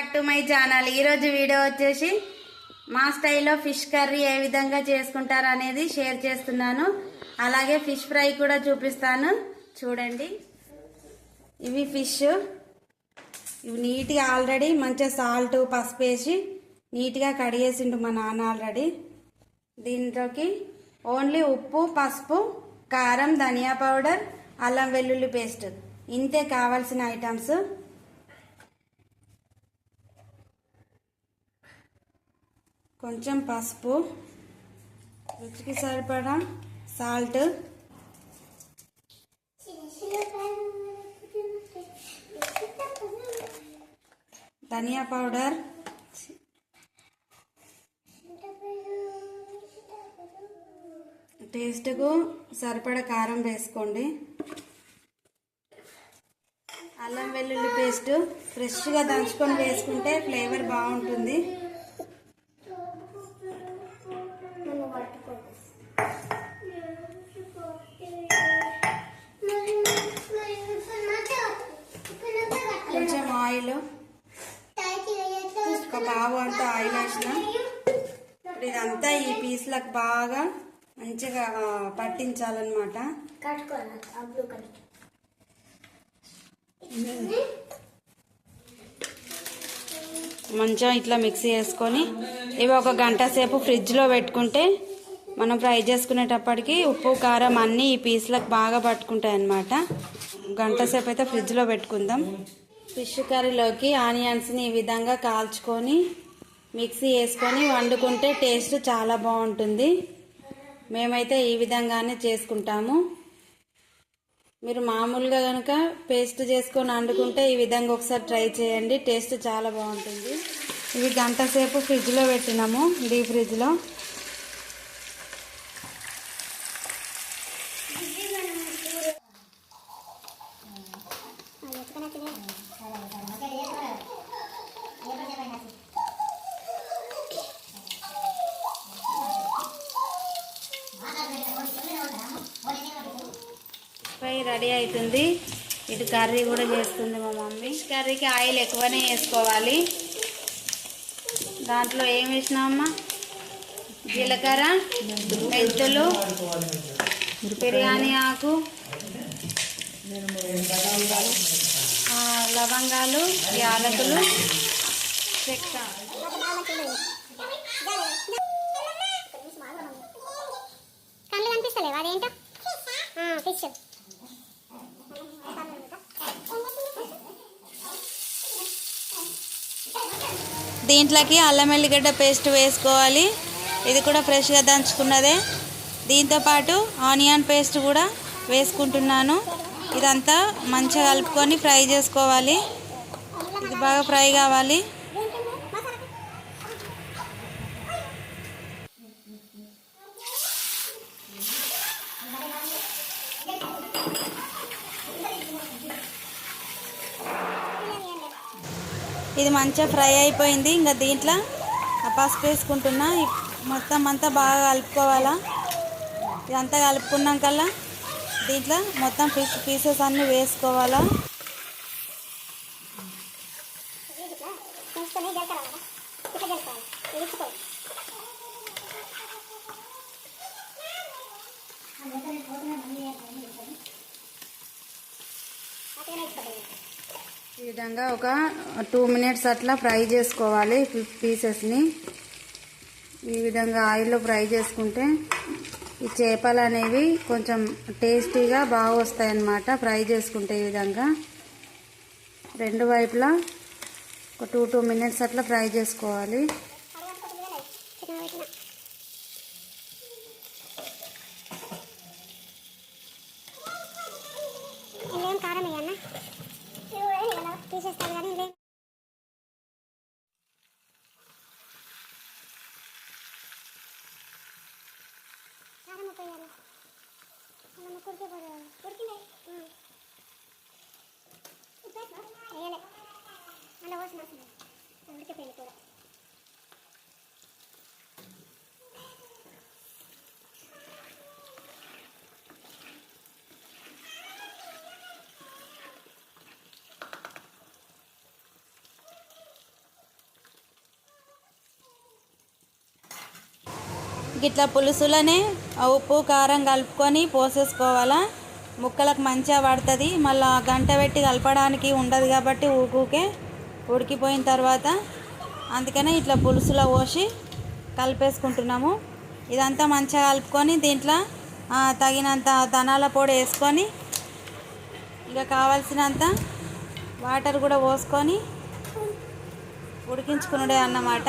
Back to my channel ఈరోజు video వచ్చేసి మా స్టైల్లో ఫిష్ కర్రీ ఏ విధంగా చేసుకుంటారు అనేది షేర్ చేస్తున్నాను. అలాగే ఫిష్ ఫ్రై కూడా చూపిస్తాను. చూడండి. ఇవి ఫిష్. ఇవి నీట్గా ఆల్రెడీ మంచిగా సాల్ట్ పసుపు వేసి నీట్గా కడిగేసిండు మా నాన్న ఆల్రెడీ. దీంట్లోకి ఓన్లీ ఉప్పు పసుపు కారం ధనియా పౌడర్ అల్లం వెల్లుల్లి పేస్ట్. ఇంతే కావాల్సిన ఐటమ్స్. కొంచెం పసుపు రుచికి సరిపడా సాల్ట్ ధనియా పౌడర్. టేస్ట్కు సరిపడ కారం వేసుకోండి. అల్లం వెల్లుల్లి పేస్ట్ ఫ్రెష్గా దంచుకొని వేసుకుంటే ఫ్లేవర్ బాగుంటుంది. ఆయిల్. ఒక బావు అంతా ఆయిల్ వేసిన. ఇప్పుడు ఇదంతా ఈ పీస్లకు బాగా మంచిగా పట్టించాలన్నమాట. మంచిగా ఇట్లా మిక్సీ చేసుకొని ఇవి ఒక గంట సేపు ఫ్రిడ్జ్లో పెట్టుకుంటే మనం ఫ్రై చేసుకునేటప్పటికి ఉప్పు కారం అన్నీ ఈ పీస్లకు బాగా పట్టుకుంటాయి అన్నమాట గంట సేపు అయితే ఫ్రిడ్జ్లో పెట్టుకుందాం. ఫిష్ కర్రీలోకి ఆనియన్స్ని ఈ విధంగా కాల్చుకొని మిక్సీ వేసుకొని వండుకుంటే టేస్ట్ చాలా బాగుంటుంది. మేమైతే ఈ విధంగానే చేసుకుంటాము. మీరు మామూలుగా కనుక పేస్ట్ చేసుకొని వండుకుంటే ఈ విధంగా ఒకసారి ట్రై చేయండి. టేస్ట్ చాలా బాగుంటుంది. ఇవి గంట సేపు ఫ్రిడ్జ్లో పెట్టినాము డీప్ ఫ్రిడ్జ్లో ఫ్రై రెడీ అవుతుంది. ఇటు కర్రీ కూడా చేస్తుంది మా మమ్మీ. కర్రీకి ఆయిల్ ఎక్కువనే వేసుకోవాలి. దాంట్లో ఏం వేసినామమ్మా జీలకర్ర మెంతులు బిర్యానీ ఆకు లవంగాలు యాలకులు చెక్క. కళ్ళు కనిపిస్తలేవు? అదేంటో? ఫిష్ దీంట్లోకి అల్లం వెల్లిగడ్డ పేస్ట్ వేసుకోవాలి. ఇది కూడా ఫ్రెష్గా దంచుకున్నదే. దీంతోపాటు ఆనియన్ పేస్ట్ కూడా వేసుకుంటున్నాను. ఇదంతా మంచిగా కలుపుకొని ఫ్రై చేసుకోవాలి. ఇది బాగా ఫ్రై కావాలి. ఇది మంచిగా ఫ్రై అయిపోయింది. ఇంకా దీంట్లో ఆ పసుపు వేసుకుంటున్నా. మొత్తం అంతా బాగా కలుపుకోవాలా? ఇదంతా కలుపుకున్నాకల్లా దీంట్లో మొత్తం ఫిష్ పీసెస్ అన్నీ వేసుకోవాలా? చూసుకొని ఈ విధంగా ఒక టూ మినిట్స్ అట్లా ఫ్రై చేసుకోవాలి పీసెస్ని. ఈ విధంగా ఆయిల్లో ఫ్రై చేసుకుంటే ఈ చేపలు అనేవి కొంచెం టేస్టీగా బాగా వస్తాయి అన్నమాట ఫ్రై చేసుకుంటే ఈ విధంగా. రెండు వైపులా ఒక టూ టూ మినిట్స్ అట్లా ఫ్రై చేసుకోవాలి. பொறிக்க போகிறேன் பொறிக்கினேன் ம் இப்போ அந்த ஓசு மாசம் முடிக்க போயிட்டு போகிறேன் ఇట్లా పులుసులనే ఉప్పు కారం కలుపుకొని పోసేసుకోవాలా. ముక్కలకు మంచిగా పడుతుంది. మళ్ళీ గంట పెట్టి కలపడానికి ఉండదు కాబట్టి ఊకూకే ఉడికిపోయిన తర్వాత అందుకనే ఇట్లా పులుసులో పోసి కలిపేసుకుంటున్నాము. ఇదంతా మంచిగా కలుపుకొని దీంట్లో తగినంత ధనాల పొడి వేసుకొని ఇక కావాల్సినంత వాటర్ కూడా పోసుకొని ఉడికించుకునుడే అన్నమాట.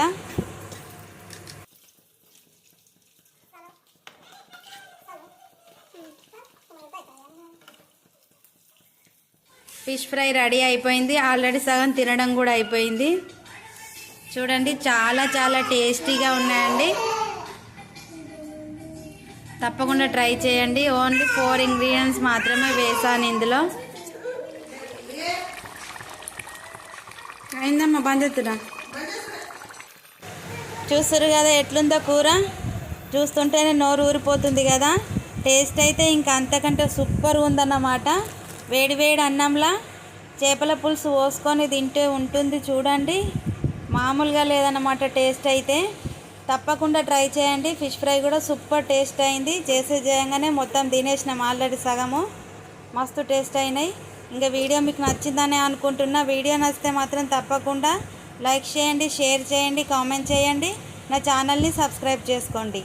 ఫిష్ ఫ్రై రెడీ అయిపోయింది. ఆల్రెడీ సగం తినడం కూడా అయిపోయింది. చూడండి చాలా చాలా టేస్టీగా ఉన్నాయండి. తప్పకుండా ట్రై చేయండి. ఓన్లీ ఫోర్ ఇంగ్రీడియంట్స్ మాత్రమే వేసాను ఇందులో. అయిందమ్మా బంజెత్తురా చూస్తారు కదా ఎట్లుందో కూర? చూస్తుంటేనే నోరు ఊరిపోతుంది కదా. టేస్ట్ అయితే ఇంకా అంతకంటే సూపర్ ఉందన్నమాట. వేడివేడి అన్నంలా చేపల పులుసు పోసుకొని తింటే ఉంటుంది చూడండి. మామూలుగా లేదన్నమాట టేస్ట్ అయితే. తప్పకుండా ట్రై చేయండి. ఫిష్ ఫ్రై కూడా సూపర్ టేస్ట్ అయింది. చేసే చేయంగానే మొత్తం తినేసినాం ఆల్రెడీ సగము. మస్తు టేస్ట్ అయినాయి. ఇంకా వీడియో మీకు నచ్చిందని అనుకుంటున్నా. వీడియో నచ్చితే మాత్రం తప్పకుండా లైక్ చేయండి షేర్ చేయండి కామెంట్ చేయండి. నా ఛానల్ని సబ్స్క్రైబ్ చేసుకోండి.